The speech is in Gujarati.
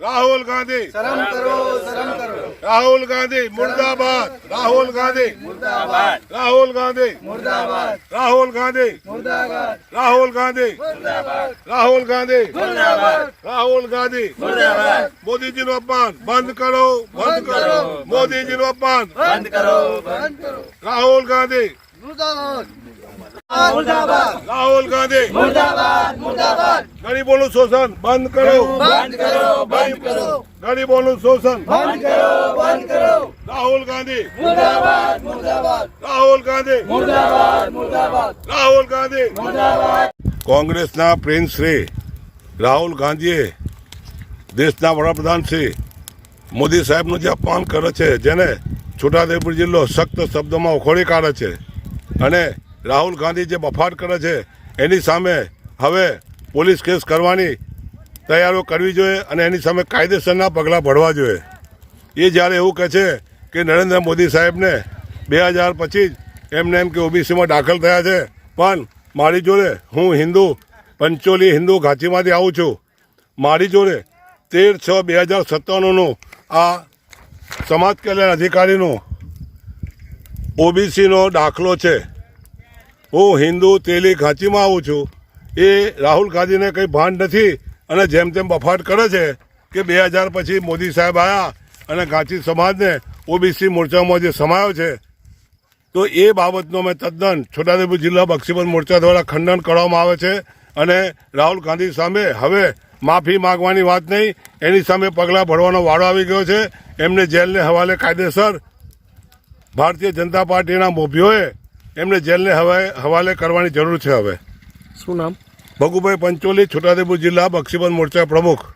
રાહુલ ગાંધી. શરમ કરો શરમ કરો. રાહુલ ગાંધી મુર્દાબાદ. રાહુલ ગાંધી. મુર્દાબાદ. રાહુલ ગાંધી. મુર્દાબાદ. રાહુલ ગાંધી. મુર્દાબાદ. રાહુલ ગાંધી. રાહુલ ગાંધી. મુર્દાબાદ. રાહુલ ગાંધી. મુર્દાબાદ. મોદીજીનું અપમાન. બંધ કરો બંધ કરો. મોદીજીનું અપમાન. બંધ કરો બંધ કરો. રાહુલ ગાંધી. મુર્દાબાદ. મુર્દાબાદ. રાહુલ ગાંધી. મુર્દાબાદ. મુર્દાબાદ. ગરીબોનું શોષણ બંધ કરો. બંધ કરો. બંધ કરો. ગરીબોનું શોષણ. બંધ કરો બંધ કરો. રાહુલ ગાંધી. મુર્દાબાદ મુર્દાબાદ. રાહુલ ગાંધી. મુર્દાબાદ મુર્દાબાદ. રાહુલ ગાંધી. મુર્દાબાદ. કોંગ્રેસના પ્રિન્સ શ્રી રાહુલ ગાંધીએ દેશના વડાપ્રધાન શ્રી મોદી સાહેબનું જે અપમાન કરે છે જેને છોટાઉદેપુર જિલ્લો સખ્ત શબ્દોમાં ઉખોડી કાઢે છે અને રાહુલ ગાંધી જે બફાટ કરે છે એની સામે હવે પોલીસ કેસ કરવાની તૈયારીઓ કરવી જોઈએ અને એની સામે કાયદેસરના પગલાં ભરવા જોઈએ. એ જ્યારે એવું કહે છે કે નરેન્દ્ર મોદી સાહેબને બે હજાર પચીસ એમને એમ કે ઓબીસીમાં દાખલ થયા છે, પણ મારી જોડે હું હિન્દુ, પંચોલી હિન્દુ ઘાંચીમાંથી આવું છું. મારી જોડે તેર છ બે હજાર સત્તાણુંનું આ સમાજ કલ્યાણ અધિકારીનું ઓબીસીનો દાખલો છે. હું હિન્દુ તેલી ઘાંચીમાં આવું છું. એ રાહુલ ગાંધીને કંઈ ભાન નથી અને જેમ તેમ બફાટ કરે છે કે બે હજાર પછી મોદી સાહેબ આવ્યા અને ગાંચી સમાજને ઓબીસી મોરચામાં જે સમાયો છે, તો એ બાબતનો મેં તદ્દન છોટાઉદેપુર જિલ્લા બક્ષીબંધ મોરચા દ્વારા ખંડન કરવામાં આવે છે અને રાહુલ ગાંધી સામે હવે માફી માંગવાની વાત નહીં, એની સામે પગલાં ભરવાનો વાળો આવી ગયો છે. એમને જેલને હવાલે કાયદેસર ભારતીય જનતા પાર્ટીના મોભીઓએ એમને જેલને હવે હવાલે કરવાની જરૂર છે હવે. શું નામ? ભગુભાઈ પંચોલી છોટાદેપુર જિલ્લા બક્ષીબંધ મોરચા પ્રમુખ.